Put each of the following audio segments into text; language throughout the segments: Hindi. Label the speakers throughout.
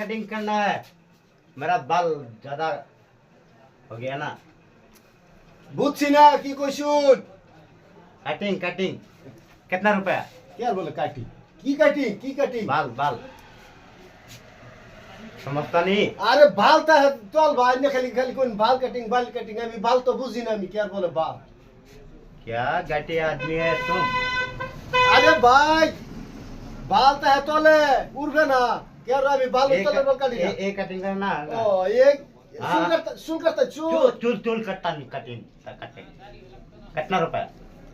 Speaker 1: कटिंग करना है। मेरा बाल ज़्यादा हो गया ना।
Speaker 2: बुझी ना की क्वेश्चन।
Speaker 1: कटिंग कटिंग कितना रुपया?
Speaker 2: क्या बोले कटिंग की कटिंग की कटिंग
Speaker 1: बाल बाल। समझता नहीं।
Speaker 2: अरे बाल तो है तो बाल ने खाली खाली कौन बाल कटिंग बाल कटिंग अभी बाल तो बुझी ना मैं क्या बोले बाल?
Speaker 1: क्या गटे आदमी है तुम?
Speaker 2: अरे भाई बाल तो है तोले उर्गा ना আর আমি বাল
Speaker 1: एक
Speaker 2: তলে বাল কাটি না
Speaker 1: ए- एक कटिंग करना
Speaker 2: ও এক
Speaker 1: हाँ।
Speaker 2: শুন করতে শুন করতে চুল
Speaker 1: चूल चूल चूल कट्टा नहीं कटिंग कटिंग कितना रुपया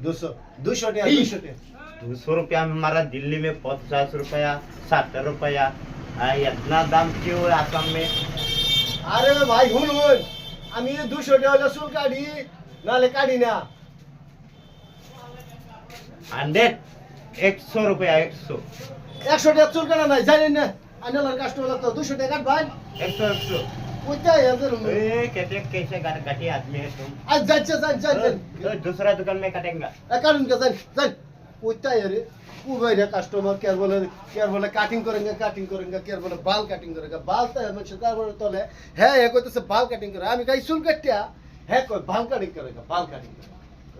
Speaker 2: 200 200 টাকা
Speaker 1: ई।
Speaker 2: 200 টাকা
Speaker 1: दो सौ रुपया में हमारा दिल्ली में पचास रुपया सत्तर रुपया आ, इतना दाम क्यों है आसाम में
Speaker 2: আরে ভাই হুন হুন আমি 200 টাকা হলে চুল কাটি নালে কাটি না
Speaker 1: हंड्रेड एक सौ रुपया एक सौ
Speaker 2: 100 টাকা চুল কাটা নাই জানেন না আনালার কাস্টমার তো 200 টাকা ভাই
Speaker 1: एक सौ एक सौ
Speaker 2: কোথায় এদের
Speaker 1: ए, कहते कैसे घट- घटी आदमी है तुम
Speaker 2: আজ যাচ্ছে যান যান যান
Speaker 1: तो दूसरा दुकान में कटेंगे
Speaker 2: কারণ কে জান জান কোথায় রে কুবাইরে কাস্টমার কে আর বলে কে আর বলে কাটিং করেঙ্গে কাটিং করেঙ্গে কে আর বলে বাল কাটিং করেঙ্গে বাল তো আমি সেটা বলে তলে হ্যাঁ এ কইতেছে বাল কাটিং করে আমি গাই চুল কাটিয়া হ্যাঁ কই বাল কাটিং করেঙ্গে বাল কাটিং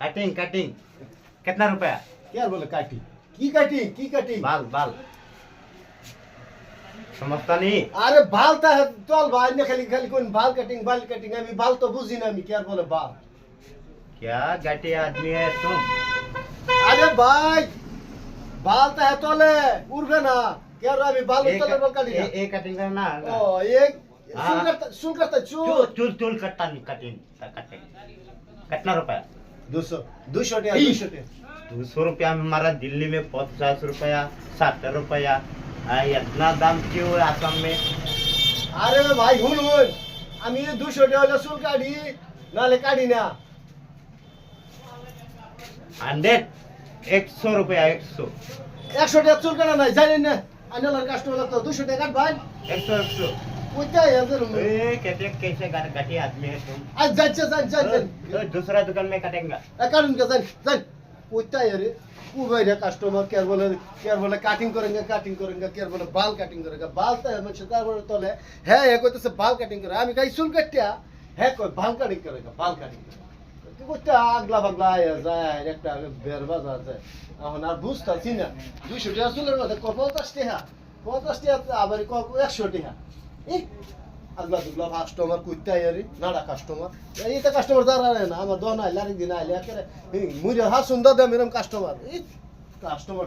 Speaker 1: कटिंग कटिंग कितना रुपया?
Speaker 2: क्या बोले काटी की काटी की काटी
Speaker 1: बाल बाल। समझता नहीं।
Speaker 2: अरे बाल तो है तो बाल ने खाली खाली कौन बाल कटिंग बाल कटिंग अभी बाल तो बुझी ना मैं क्या बोले बाल?
Speaker 1: क्या गटे आदमी है तुम?
Speaker 2: अरे भाई बाल तो है तोले उड़गा ना। क्या रहा
Speaker 1: अभी
Speaker 2: बाल तोले बाल काटी
Speaker 1: ना एक कटिंग करना ओ
Speaker 2: एक सुन करता सुन करता
Speaker 1: चूल। चूल चूल कटता नहीं कटिंग कटिंग कितना रुपया?
Speaker 2: দুশো দুশো টাকা
Speaker 1: ई।
Speaker 2: দুশো টাকা
Speaker 1: दो सौ रुपया में हमारा दिल्ली में पचास रुपया सत्तर रुपया आ, इतना दाम क्यों है आसाम में
Speaker 2: আরে ভাই হুন হুন আমি দুশো টাকা হলে চুল কাটি নালে কাটি না
Speaker 1: हंड्रेड एक सौ रुपया एक सौ
Speaker 2: একশো টাকা চুল কাটা নাই জানেন না আনালার কাস্টমার তো দুশো টাকা ভাই
Speaker 1: एक सौ एक सौ
Speaker 2: কোথায় এদের
Speaker 1: ए, कहते कैसे घट- घटी आदमी है तुम
Speaker 2: আজ যাচ্ছে যান যান যান
Speaker 1: तो दूसरा दुकान में कटेंगे
Speaker 2: কারণ কে জান জান কোথায় রে কুবাইরে কাস্টমার কে আর বলে কে আর বলে কাটিং করেঙ্গে কাটিং করেঙ্গে কে আর বলে বাল কাটিং করেঙ্গে বাল তো আমি সেটা বলে তলে হ্যাঁ এ কইতেছে বাল কাটিং করে আমি গাই চুল কাটিয়া হ্যাঁ কই বাল কাটিং করেঙ্গে বাল কাটিং করে তুই কোথা আগলা বাগলা আয়া যায় একটা বের বাজার যায় এখন আর বুঝতাছি না দুইশো টাকা চুলের মধ্যে ক পঞ্চাশ টাকা পঞ্চাশ টাকা আবার ক একশো টাকা এই আগলা দুগলা কাস্টমার কুইতে আইয়ারি নাড়া কাস্টমার এই তো কাস্টমার যারা না, আমার দোকান আইলে আরেকদিন আইলে একেবারে মুড়ির হাসুন দাদা মেরম কাস্টমার এই কাস্টমার